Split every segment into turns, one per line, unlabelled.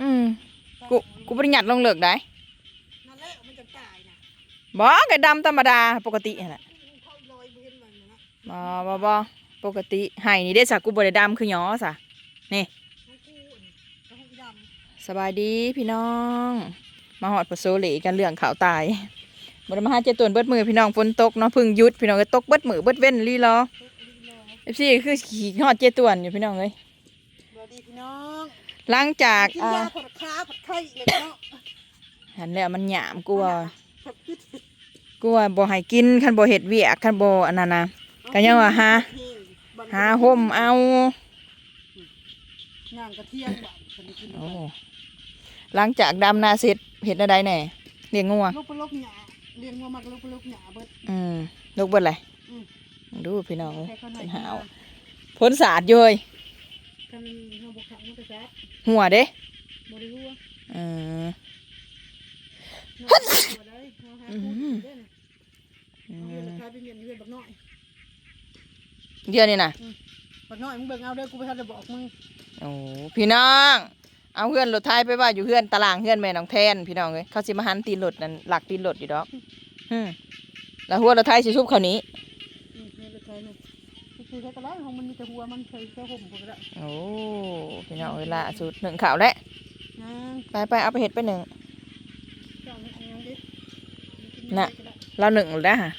อืมกูกูบ่ได้หยัดลงเหลิกได้
นั่นแหละมันจะตายนะ
บ่ก็ดำธรรมดาปกติหั่นแหละ
เขาลอยเห็นมันนะ
บ่บ่บ่ปกติให้นี่ได้สักกูบ่ได้ดำคือหยอซะ
นี่
สบายดีพี่น้อง มาหอดปะโซเหลกันเรื่องข่าวตายบ่ได้มาหาเจตุนเบิดมือพี่น้องฝนตกเนาะพึ่งยุดพี่น้องก็ตกเบิดมือเบิดเว้นลีรอำ
ทุกลีรอ
FC คือขี่หอดเจตวนอยู่พี่น้องเอ้ย
สวัสดีพี่น้อง
หลังจาก
กิน
อ่ายา
ผัดขาผัดไข่เลยเนาะ
หันแล้วมันหยามกลัว
ผัดพิษ
กลัวบ่ให้กินคันบ่เฮ็ดเวียกคันบ่อันนั้นนะก็ยังว่าหาหาห่มเอา
ย่างกระเทียมบ้านฉันได้กิน
โอ้หลังจากดำนาเสร็จเฮ็ดอะไรแหน่เลี้ยงงัว
ลูกปลกหยาเลี้ยงวัวมากลูกปลกหยาเบิด
อืมลูกเบิดอะไร
อืม
ดูพี่น้องเอ้ย
ใครเขาไหน
เป็นหาวพ้นสาดอยู่เฮ้ย
กันเฮาบ่ขังมันก็ซัด
หัวเด้
บ่ได้รู้ว่า
อืม
น้องบ่ได้เฮาหา
อื
คู่
ม
เด้อ
อื
เอาเงิน
ม
ราคาเป็นเงินเงินบักน้อย
เดี๋ยวนี้นะ
บักน้อยมึงเบิ่งเอาเด้อกูไปทันได้บอกมึง
โอ้พี่น้องเอาเพื่อนรถไทยไปว่าอยู่เพื่อนตารางเพื่อนแม่น้องแทนพี่น้องเอ้ยเขาสิมาหันตีนรถนั่นหลักตีนรถอยู่ดอกอืมแล้วหัวรถไทยสิชุบเขาวนี้
อืมนี่เลยใครเนี่ย คือแค่กระไรของมันมีแต่หัวมันเคยแค่ห่มกูก็ได้
โอ้พี่น้องเวลาสุดหนึ่งข่าวแล้ว
นาง
ไปไปเอาไปเห็ดไปหนึ่ง
เจ้าเนี่ยเอายังดิ
น่ะเราหนึ่งแล้วฮะ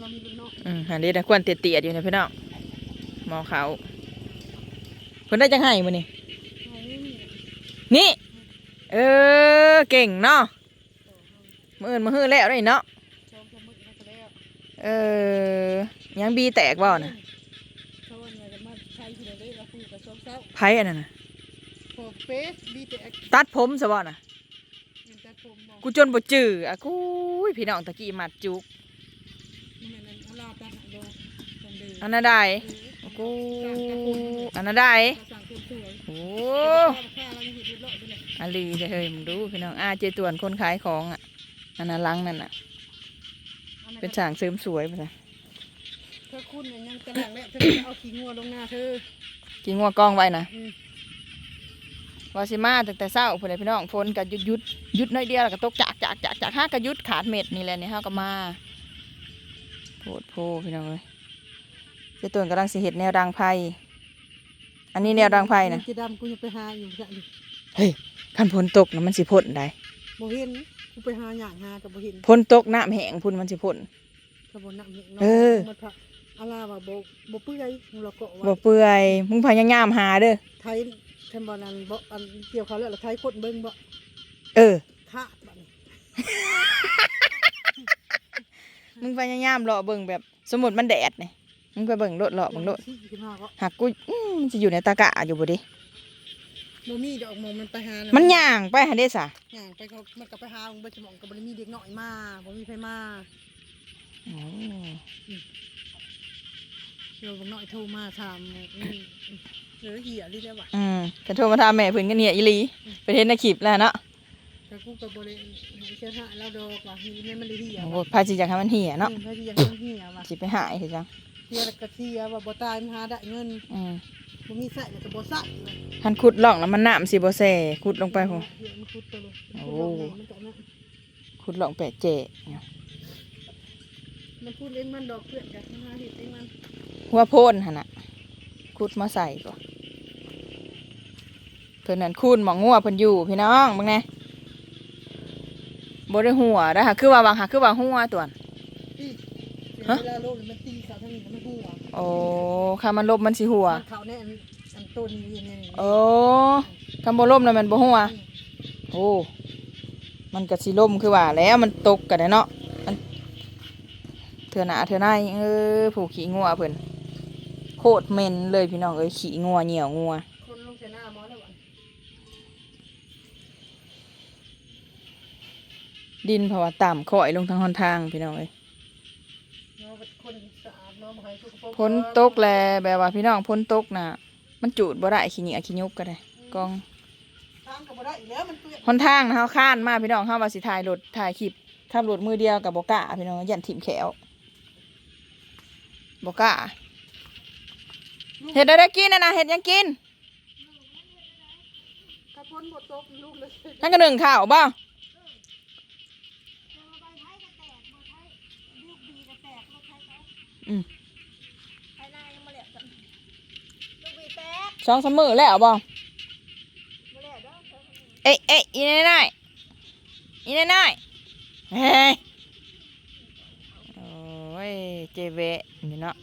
เรามีลูกน้อง
อืมอันนี้นะควรเตียๆอยู่นะพี่น้องหมอเขาเพิ่นได้จังไห้มื้อนี่
เอานี่นี่
นี่ เออเก่งเนาะมื้ออื่นมื้อฮื้อแล้วได้เนาะ
ชมชมมึงแล้วก็แล้ว
เออยังบีแตกบ่น่ะ
ไผ
อันนั้นน่ะ
พอเฟสบีแต่
ตัดผมซะบ่น่ะ
เงินแต่ผมบอก
กูจนบ่จื้ออะกูยพี่น้องตะกี้มัดจุก
นี่มันเอาลาตัดโดนคนเดิน
อันนั้นได้กูอันนั้นได้
สั่งคนสวย
โอ้
ค่าเราเห็นเรียบร้อยไปเลย
อาลีเด้อเฮ้ยมึงดูพี่น้องอาเจตวนคนขายของอะอันนั้นหลังนั่นน่ะเป็นฉางเสริมสวยไปเลย
เธอคุณเนี่ยยังกระหลังแล้วเธอจะเอาขี้งัวลงหน้าเธอ
กินงัวกล้องไว้นะ
อืม
วาสิมาตั้งแต่เช้าพุ่นเลยพี่น้องฝนก็หยุดหยุดหยุดน้อยเดียวแล้วก็ตกจากจากจากจากห้ากระยุดขาดเม็ดนี่แหละนี่ห้าก็มาโพดโพพี่น้องเลยเจตวนกำลังสิเห็ดแนวดังไพ่อันนี้แนวดังไพ่นะ
จะดำกูยังไปหาอยู่จะอยู่
เฮ้ยคันฝนตกนะมันสิพ่นได้
บ่เห็นกูไปหาอย่างหากับบ่เห็น
ฝนตกน้ำแห้งพุ่นมันสิพ่น
กับบ่นักเห็น
เออ
มันพะอาลาว่าบ่บ่เปื่อยมึงเราเกาะ
บ่
ว่า
เปื่อยมึงพยายามหาเด้อ
ไทยคันบ่นั้นบ่อันเกี่ยวเขาแล้วแล้วไทยคนเบิ่งบ่
เออ
ขาดบัดนี้
มึงพยายามเลาะเบิ่งแบบ สมมุติมันแดดนี่มึงไปเบิ่งโลดเลาะเบิ่งโลด
ขี้ขึ้นมาก็
หักกูอื้อมันจะอยู่ในตะกะอยู่บ่ดิ
บ่มีดอกมองมันไปหา
มั
มัน
ย่างไปหาเด้สะ
ย่างไปเขามันก็ไปหามึงบ่จะมองก็บ่ได้มีเด็กน้อยมาบ่มีไผมา
โอ้
เดี๋ยวบ่น้อยโทรมาถามอืมเออเหี้ยลิแล้วว่ะ
อืมกันโทรมาถามแม่เพิ่นกันเนี่ยอีหลีไปเห็นในคลิปแล้วเนาะ
แต่กูก็บ่ได้ให้เชื่อหาแล้วดอกว่าเฮ้ยแม่มันเลยเหี้ย
โอ้โห
ว่ะ
พาสิอยากให้มันเหี่ยเนาะ
เออพาสิอยากให้มันเหี้ยว่ะ
สิไปหายสิจัง
เสียแล้วก็เสียว่าบ่ตายมันหาได้เงิน
อืม
บ่มีใส่แล้วก็บ่ใส่
คันขุดล่องแล้วมันน้ำสิบ่แซ่ขุดลงไปโห
เดี๋ยวมันคุดไปเลย
โอ้
มันก็นั่น
ขุดล่องแปะเจเนี่ย
มันพูดเองมันดอกเพื่อนกันหาเห็ดเองมัน
หัวโพนหั่นน่ะขุดมาใส่ก่อนเพิ่นนั่นคูนหมองงัวเพิ่นอยู่พี่น้องมึงแน่บ่ได้หัวได้อค่ะคือว่าบางหาคือว่าหัวตัวน
ตีเสีย
ฮะ
เวลาโลกมันตีสาวทั้งนี้มันหัว
โอ้ค่ะมันลบมันสิหัว
มันเขาเนี่ยอันอันต้นนี่เนี่ยนี่
โอ้คำบ่ล่มแล้วมันบ่หัวโอ้มันก็สิล่มคือว่าแล้วมันตกกันเนาะมันเถื่อหนาเถื่อในเออผูกขี้งัวเพิ่นโค ตรเหม็นเลยพี่น้องเอ้ยขี้งัวเหนียวงัว
คนลงเสนาหมอแล้ววัน
ดินเพราะว่าต่ำข่อยลงทางหนทางพี่น้องเอ้ย
เนาะเป็นคนสะอาดเนาะบ่ให้สกปรก
พ้นตกแลแบบว่าพี่น้องพ้นตกน่ะ มันจูดบ่ได้ขี้เหนียวขี้ยุบก็ได้กอง
ทางก็บ่ได้อีกแล้วมันเปื้อน
หนทางนะเฮาข้านมาพี่น้องเฮาว่าสิถ่ายรถถ่ายคลิปขับรถมือเดียวกับบ่กล้าพี่น้องยันถิ่มแขวบ่กล้า เฮ็ดได้ได้กินน่ะนะเฮ็ดหยังกิน
พ้นบทตกลูกเลย
นั่นก็หนึ่งข่าวบ่อืมสองสามมือแล้วบ่เอ้ยเอ้ยอีน้อยน้อยอีน้อยน้อยเฮ้ยโอ้ยเจเวะนี่เนาะ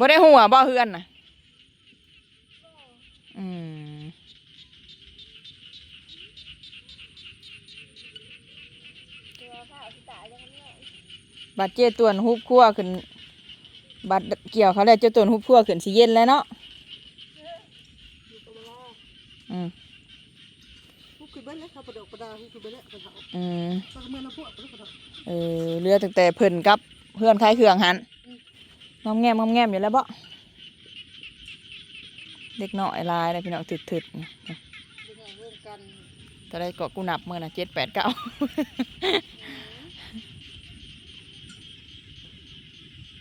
บ่ได้หัวบ่เฮือนน่ะอืมบัดเจตวนฮุบคั่วขึ้นบัดเกี่ยวเขาแล้วเจตวนฮุบคั่วขึ้นสิเย็นแล้วเนาะอืม
ลูกคือเบิ้ลเลยเขาประดกประดาลูกคือเบิ้ลเลยกระเถา
อืม
ก็เมื่อเราพวกกระเถา
เออเรือตั้งแต่เพิ่นกับเพื่อนคล้ายเครื่องหัน งอมแงมงอมแงมอยู่แล้วบ่เด็กน้อยหลายเลยพี่น้องถึดถึด
เป็นไงร่วมกัน
ตอนแรกก็กูนับมือนะเจ็ดแปดเก้า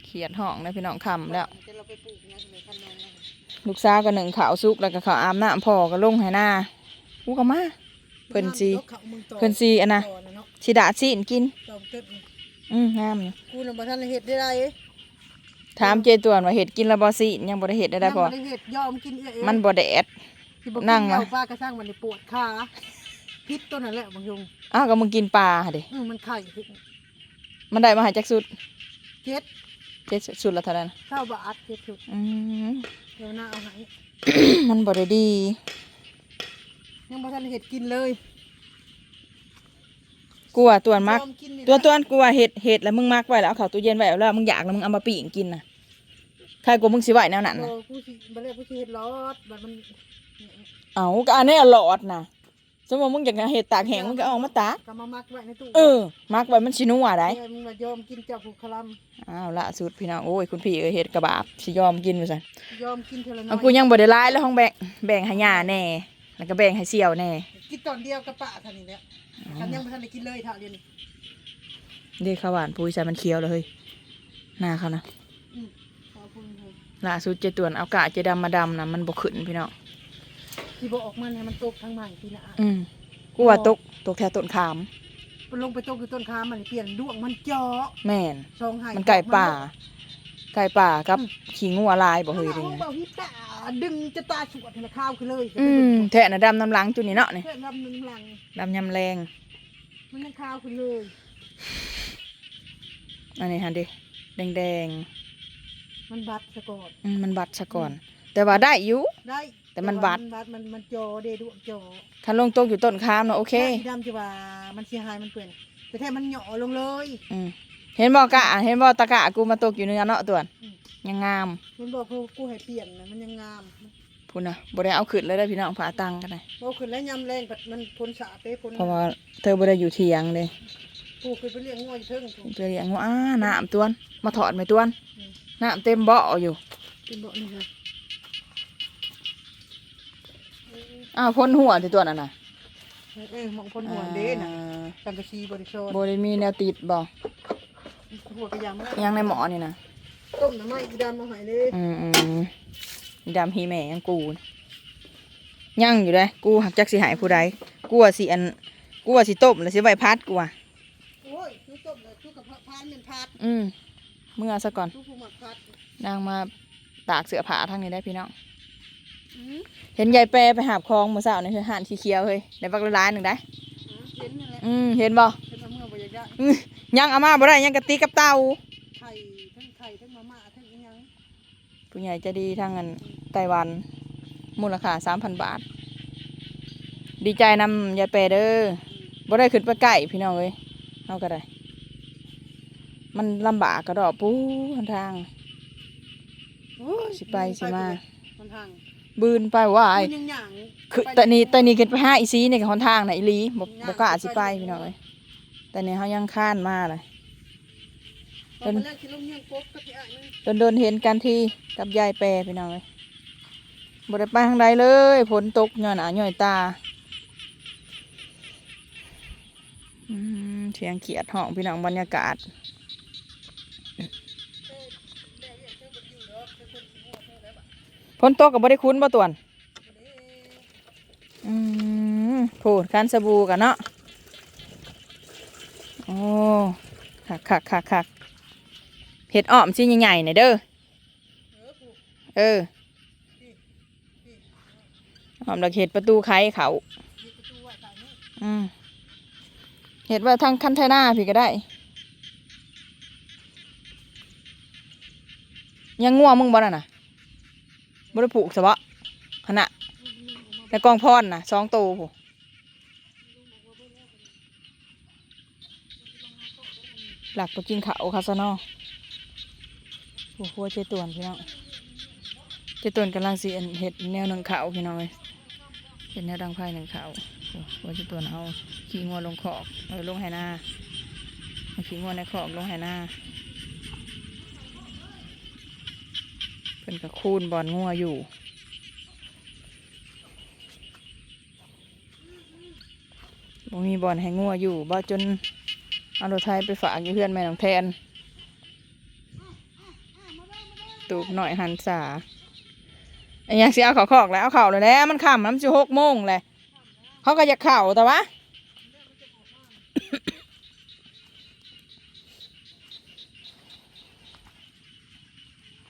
เขียดห้องนะพี่น้องคำแล้ว
จะเราไปปลูกนะเลยคันนองนะ
ลูกสาวก็หนึ่งขาวซุกแล้วก็ขาวอาบน้ำพ่อก็ลงให้หน้ากูก็มาเพิ่นสีเพิ่นสีอันนะ
ต่อนะเนาะ
สีดาสีนกิน
ต่อเกิด
อืมงามอยู่
กูน่ะบ่ทันได้เฮ็ดได้ไรเอ้ย
ถามเจตวนว่าเห็ดกินแล้วบ่สีนยังบ่ได้เห็ดได้ได้พอ
ยังบ่ได้เฮ็ดยอมกินเอ้ย
มันบ่แดด
ที่บอก
นั่
นั่
ง
ง
มา
มาป้ากระช่างมันนี่ปวดขาพิษตัวนั่นแหละบางยง
อ้าวก็มึงกินปลาเด้
อืมมันไข่ขึ้น
มันได้มาใหาจักสุด
เจ็ด
เจ็ดสุดละเท่านั้น
ข้าวบาทเจ็ดสุด
อืม
เดี๋ยวหน้าเอาใหาย
มันบ่ได้ดี
ยังบ่ทันได้เฮ็ดกินเลย
กูว่าตวนมัก
ยอกินนี่
ตัว
นะ
ตวนกูว่าเห็ดเห็ดแล้วมึงมักไว้แล้วเอาเข้าตู้เย็นไว้แล้วมึงอยากแล้วมึงเอามาปิ้งกินน่ะ ใครกูมึงสิไหวแนวนั้น
โอ้
น่ะ
ผู้สิบ่ได้ผู้สิเฮ็ดรอดบัดมัน
เอาก็อันนี้อร่อยน่ะสมมติมึงอยากเห็ดตากแห้งมึงก็เอามาตาก
ก็มามักไว้ในตู้
เออมักไว้มันสินัวได้
แม่มึงว่ายอมกินเจ้าผู้คล
อ้าวละสุดพี่น้องโอ้ยคุณพี่เอ้ยเห็ดกระบาบสิยอมกินไปซั่นำ
ยอมกินเท่าละน้
เอา
อย
กูยังบ่ได้ลายแล้วห้องแบ่งแบ่งให้ย่าแน่ แล้วก็แบ่งให้เสี่ยวแน่
กินตอนเดียวกับป้าเท่านี้แหละกันยังบ่ทันได้กินเลยเท่าเดียวนี้
เด็กข้าวหวานปุ้ยใส่มันเคี้ยวเลยเฮ้ยหน้าเขานะ
อืมขอบคุณเลย
ล่าสุดเจตวนเอากะเจดำมาดำนะมันบกขึ้นพี่น้อง
ที่บ่ออกมันให้มันตกทั้งใหม่ปีหน้า
อืมกูว่าตกตกแถวต้นขาม
มันลงไปตกอยู่ต้นคามันเปลี่ยนดวงมันเจาะ
แม่น
สองไห้
มันไก่ป่า ไก่ป่ากับขี้งูลายบ่
เฮ้
เฮ้
ย
ยเป็น
ไง
ไง
เบาฮิตาดึงจะตาสวดให้มันข้าวขึ้นเลย
อืมแทะน่ะดำน้ำหลังจุนี่เนาะนี่
เพื่อนรำหนึ่งหลัง
ดำยำแรง
มันยังข้าวขึ้นเลย
อันนี้ฮะดิแดง
มันบัดซะก่อน
ๆอืมมันบัดซะก่อน แต่ว่าได้อยู่
ได้
แต่มันบัด
มันบัดมันมันจอเดดวงจอ
คันลงตกอยู่ต้นขามเนาะโอเค
สีดำจะว่ามันเสียหายมันเปื่อนแต่แท้มันเหยาะลงเลย
อืมเห็นบ่กะ เห็นบ่ตะกะกูมาตกอยู่เนื้อเนาะตัวน
อืม
ยังงาม
มันบอกกูกูให้เปลี่ยนนะมันยังงาม
พูดนะบ่ได้เอาขึ้นเลยได้อพี่น้องผาตังกันเลย
บอกขึ้นแล้วยำแรงปัดมันพ้นสาเต้พ้น
เพราะว่าเธอบ่ได้อยู่เถียงเลย
กูเคยไปเลี้ยงงัวอยู่เทิงกู
เธอเลี้ยงว่าอ้าน้ำตวนมาถอดไหมตวน
อืม
น้ำเต็มเบาะอยู่
เป็นบอกนี่ค่ะ
อ้าวพ่นหัวที่ตัวนั่นน่ะ
เออหมองพ้นหัวเด้นะสังกะสีบริโซน
บ่ได้มีแนวติดบ่
หัวกระยังไม่ได้
ยังในหมอนี่นะ
ต้มน้ำมันอีดำมาใหายเลย
อืมอืมดำฮีแม่ยังกูน่ะยังอยู่เลยกูหักจักสิหายผู้ใดกูว่าสิอันกูว่าสิต้มแล้วสิไว้พัดกูว่า
โอ้ยทุกต้มเลยทุกกับพาน เป็นพัด
อืมเมื่อซะก่อน
ทุกผู้หมักพัด
นางมาตากเสื้อผ้าทางนี้ได้พี่น้อง
อืม
เห็นยายแปรไปหาบคลองเมื่อเช้านี่คือห่านขี้เขียวเฮ้ยได้บักละล้านหนึ่งได้
เห็นนั่นแหละ
อืมเห็นบ่
เป็นมะเมื่อบ่อยากได้
อื้อยังเอามาบ่ได้ยังกะติกับเตา
ไข่ทั้งไข่ทั้งมาม่าทั้งอิหยัง
ผู้ใหญ่ใจะดีทางเงินไต้หวัน มูลค่าสามพันบาท ดีใจนำยายแปรเด้อบ่ได้ขึ้นไปใกล้พี่น้องเอ้ยเอาก็ได้ มันลำบากกระดอกปูหนทาง
โอ้ย
สิไปสิมา
มันทาง
บืนไปว่าไอ้
มันยังหยัง
คือแต่นี่แต่นี่ขึ้นไปห้าอีซีนี่กับหนทางน่ะอีหลีบ่บ่กล้าสิไปพี่น้องเอ้ยแต่นี่เฮายังค้านมาเลย
ตอนแรกคิดลงยังกบกับพี่อ้ายนั่น
โดนๆเห็นกันทีกับยายแปรพี่น้องเลยบ่ได้ไปทางใดเลยฝนตกย่อนหนาย่อยตาอืมเสียงเขียดห้องพี่น้องบรรยากาศ พ้นโต๊ะกับบ่ได้คุ้นบ่ตวนอืมพูดคันสบู่กันเนาะโอ้คักคักคักคักเห็ดอ้อมชิ้นใหญ่ๆหน่อยเด้อเอออ้อมดอกเห็ดประตูไข่เขาอืมเห็ดว่าทางคันไทนาพี่ก็ได้ ยังง่วงมึงบ่น่ะนะ บ่ได้ผูกสะบะขนาดแล้วกองพรน่ะสองโตผูหลักไปกินข้าคาสนอโอ้โหเจตวนพี่น้องเจตวนกำลังสิอันเห็ดแนวหนึ่งข้าพี่น้องเลยเห็ดแนวดังไพ่หนึ่งข้าวโอ้โหเจตวนเอาขี้งัวลงขอกเออลงไหนาเอาขี้งัวในขอกลงไหนา เพิ่นกับคูนบอลงัวอยู่ บ่มีบอลให้งัวอยู่บ่จนเอารถไทยไปฝากอยู่เพื่อนแม่น้องแทน ตูบหน่อยหันษาไอ้ยังสิเอาเข่าคอกแล้วเอาเข่าเลยแล้วมันค่ำน้ำจะหกโมงเลย เขาก็อยากเข่าแต่ว่า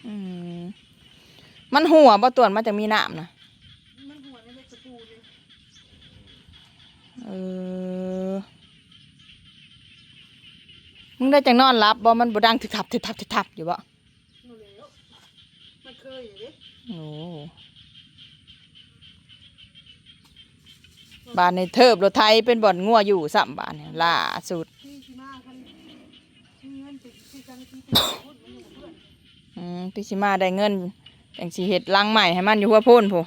อืม มันหัวบ่ตวนมาจากมีน้ำนะ
มันหัวในเล็กตะปูเลย
เออมึงได้จังนอนรับบ่มันบ่ดังถึกทับถึกทับถึกทับอยู่บ่
นู่นแล้วมันเคยอยู่ดิ
โอ้บ้านในเทิบรถไทยเป็นบ่อนงัวอยู่สัมบ้านเนี่ยล่าสุด
ที่ที่มาคันมีเงินติดที่กันที่ติดพูดมันอยู่กับเพื่อน
อืมพี่ชิมาได้เงิน จังสิเฮ็ดลังใหม่ให้มันอยู่หัวโพ่นผู้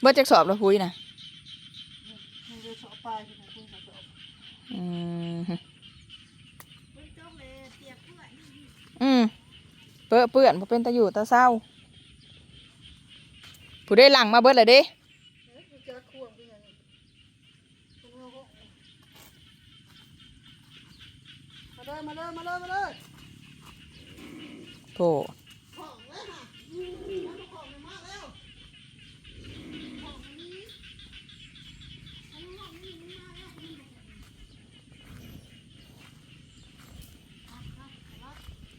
เบิดจักสอบแล้วพุ้ยน่ะ
มันเลยสอบปลายที่ไหนคุณสอบ
อืม
มันจบเลยเปียกเพื่อน
อืมเปื้อเปื้อนบ่เป็นตาอยู่ตาเศร้าผู้ได้หลังมาเบิดเลยเด้
เอ้ยมันจะควงเป็นยังไงคุณเอาก็มาเลยมาเลยมาเลยมาเลย
โถ
องเลยค่ะมันของมันมากแล้ว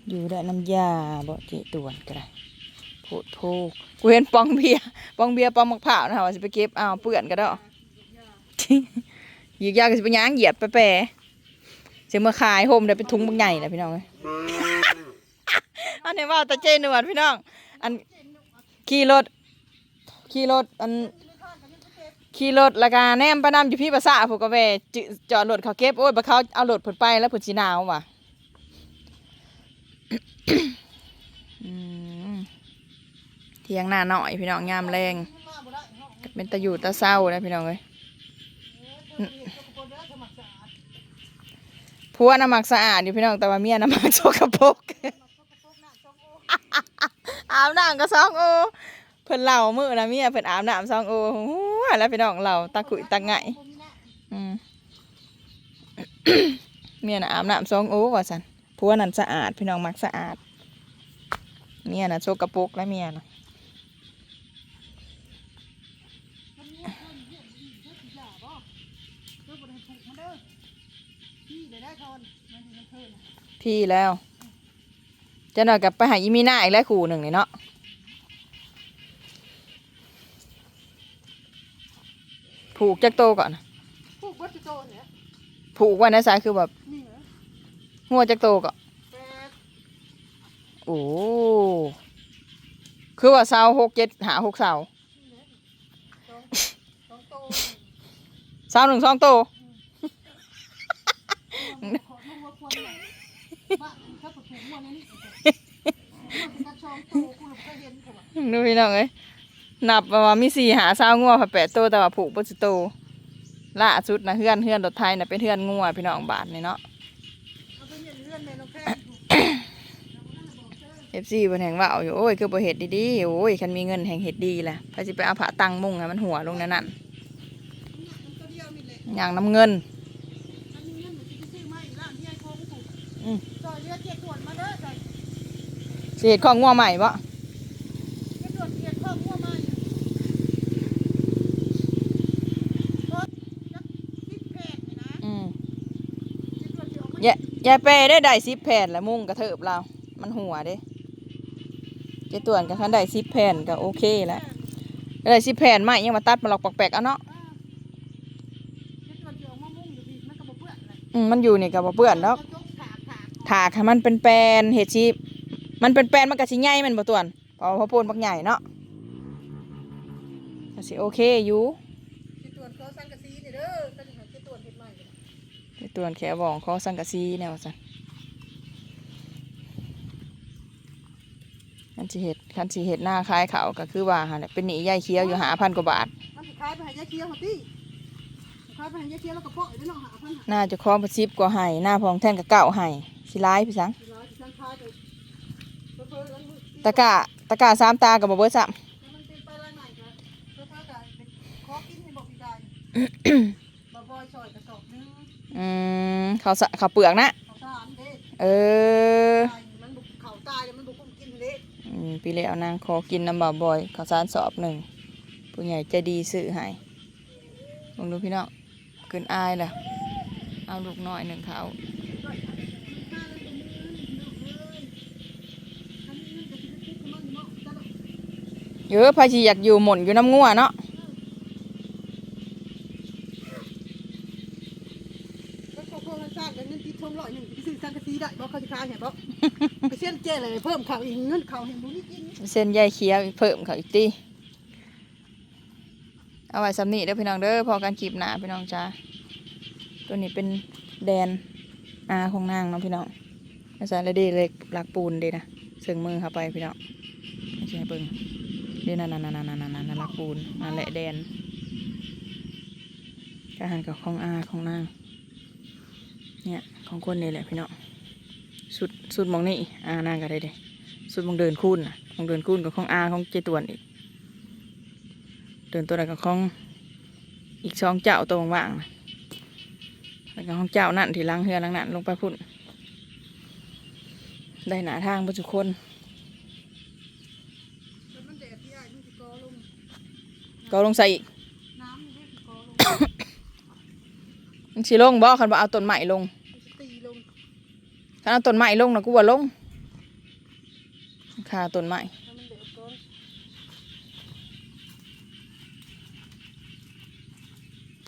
อยู่ได้น้ำยาบ่เจตวนก็ได้โพดโพกูเห็นปองเบียปองเบียปองมะพร้าวนะว่าสิไปเก็บอ้าวเปื้อนก็ได้ยีกยากก็สิไปย่างเหยียดไปแปรเสียมาขายโฮมได้เป็นถุงบางใหญ่นะพี่น้องเอ้ย อันนี้ว่าตาเจนวดพี่น้อง อันขี่รถขี่รถอันขี่รถแล้วก็แนมไปนำอยู่พี่ภาษาผูกกะเวจจอดรถเขาเก็บโอ้ยบ่เขาเอารถผลไปแล้วผลสีหนาวว่ะเที่ยงหน้าหน่อยพี่น้องยามแรงก็เป็นตะอยู่ตะเศร้านะพี่น้องเอ้ยผัวน้ำหมักสะอาดอยู่พี่น้องแต่ว่าเมียน้ำหมักโสกปรก อาบน้ำก็สองโอเพิ่นเล่ามือนะเมียเพิ่นอาบน้ำสองโอโอ้ยแล้วพี่น้องเราตะกุยตะไงอืมเมียน่ะอาบน้ำสองโอว่าสันผัวนั่นสะอาด พี่น้องมักสะอาด เมียน่ะโชกกระปุกแล้วเมียน่ะพี่แล้ว จะหน่อยกับไปหาอีมีหน้าอีกแล้วขู่หนึ่งนี่เนาะผูกจักโตก่อนนะ
พวกวัตถุโตเนี่ย
ผูกไว้ในสายคือแบบ
นี่เหรอ
หัวจักโตก่อน
แปด
โอ้คือว่าเสาหกเจ็ดหาหกเสา
สองโต
เสาหนึ่งสองโต
ขอลงมาควรหน่อยบ้านถ้าปฐมวันนี้
ดูพี่น้องเอ้ยนับว่ามีสี่หาเสางัวผัดแปดโตแต่ว่าผูกปัจจุโตล่าสุดนะเฮือนเฮือนรถไทยนะเป็นเฮือนงัวพี่น้องบาทนี่เนาะ
เอาไปเห็นเลื่อนในน้องแพทย์
เอฟซีบนแห่งว่าเอาอยู่โอ้ยคือบ่เห็ดดีๆโอ้ยคันมีเงินแห่งเห็ดดีแหละพระสิไปเอาผ้าตังมุงให้มันหัวลงในนั่น
มันก็เดียวนี่แหละ
อย่างน้ำเงิน
มันมีเงินเหมือนที่ซื้อม เฮ็
ดของงัวใหม่บ่
จะตรวจเรียนข้อมั่วมาเพราะจักสิบแพทย์นี่นะ
อืม
จะตรวจเดี๋ยวเอา
ยายยายเป้ได้ได้10แผ่นแล้วมุงกระเทิบเรา มันหัวเด้เจตวนกับคันได้10แผ่นก็โอเคแล้วได้10แผ่นใหม่ยังมาตัดมาหลอกปอกแปกเอาเนาะ
จะตรวจเดี๋ยวเอามามุ่งอยู่ดีมันก็บ่เปื้อนเลย
อืมมันอยู่นี่ก็บ่เปื้อนดอก
ยกถากถาก
ถากให้มันเป็นแปลนเฮ็ดสิ มันเป็นแปลนมันก็สิใหญ่แมันบ่ตวนเพราะว่าพอโพนบักใหญ่เนาะก็สิโอเคอยู่
จะตรวจเขาสังกะสีนี่เด้อก็จะจะตรวจเห็ดใหม่เลย
เจตวนแขวองขอสังกะสีแนวซั่นคันสิเฮ็ดคันสิเฮ็ดหน้าคล้ายเขาวก็คือว่าหั่นแหละเป็นหนี้ยายเคี้ยวอยู่5,000กว่าบาท
มันสิขายไปให้ยายเคี้ยวเขาติขายไปให้ยายเคี้ยวแล้วก็เปาะอยู่เนาะหาพันหา
หน้าเจะคล้าของประสิบกว่าไห้หน้าพองแท่นก็เก้าไห้สิร้ายพี่สัง
ร้อยสิสังขายไปเพิ่นๆแล้วมือ
ตะกร้าตะกร้าสามตากับบ่เบิดซ้
แล้วมันเป็นไปแล้วไหนก็เพิ่นๆก็เป็นขอกินให้บอกพี่ได้บ่บ่อยซอยกระสอบหนึงำ
อืมเขาวสะเขาวเปลือกนะ
ข้าวสารเด้
เออ
ตายมันบุกเขาตายแล้วมันบุกกุ้มกินเด้
อืมปีแล้วนางขอกินน้ำบ่าวบอยข้าวสารสอบหนึ่งผู้ใหญ่ใจดีซื้อให้ลองดูพี่น้องเกินอายแหละเอาลูกน้อยหนึ่งเขาว เยอะพาชีอยากอยู่หม่นอยู่น้ำงัวเนาะ
ก็เขาเพิ่มสร้างเงินที่ทงร้อยหนึ่งที่ซื้อสังกะสีได้บอกเขาจะขายเห็นบอกไปเส้นเจเลยเพิ่มเขาอีกเงินเขาเห็นบุนี่กิน
เส้นใยเคี้ยวอีกเพิ่มเขาอีกตีเอาไว้สำนีเด้อพี่น้องเด้อพอการกีบหนาพี่น้องจ้าตัวนี้เป็นแดนอาของนางเนาะพี่น้องอาจารย์เลยดีเล็กหลักปูนเดีนะเสึงมือเข้าไปพี่น้องไม่ใช่เบิ่ง เดีนั่นนั่นนั่นนั่นนั่นนั่นหลักปูนนั่นแหละแดนกาหารกับของอาของนางเนี่ยของคนนี่แหละพี่น้องสุดสุดมองนี่อานางก็ได้เด้สุดมองเดินคูนนะมองเดินคูนกับของอาของเจตวนอีกเดินตัวไหนกับของอีกสองเจ้าตัวว่างๆนะแล้วก็ของเจ้านั่นที่ล้างเฮือล้างนั่นลงไปพุ่นได้หนาทางประจุคน
แต่มันแดดที่ใหญ่มันสิกอลง
ก็ลงใส่อีก
น้ำมันสิกอลง
มันสิลงบ่คันบ่เอาต้นใหม่ลง
มันสิตีลง
คันเอาต้นใหม่ลงนะกูว่าลงค่าต้นใหม่
ม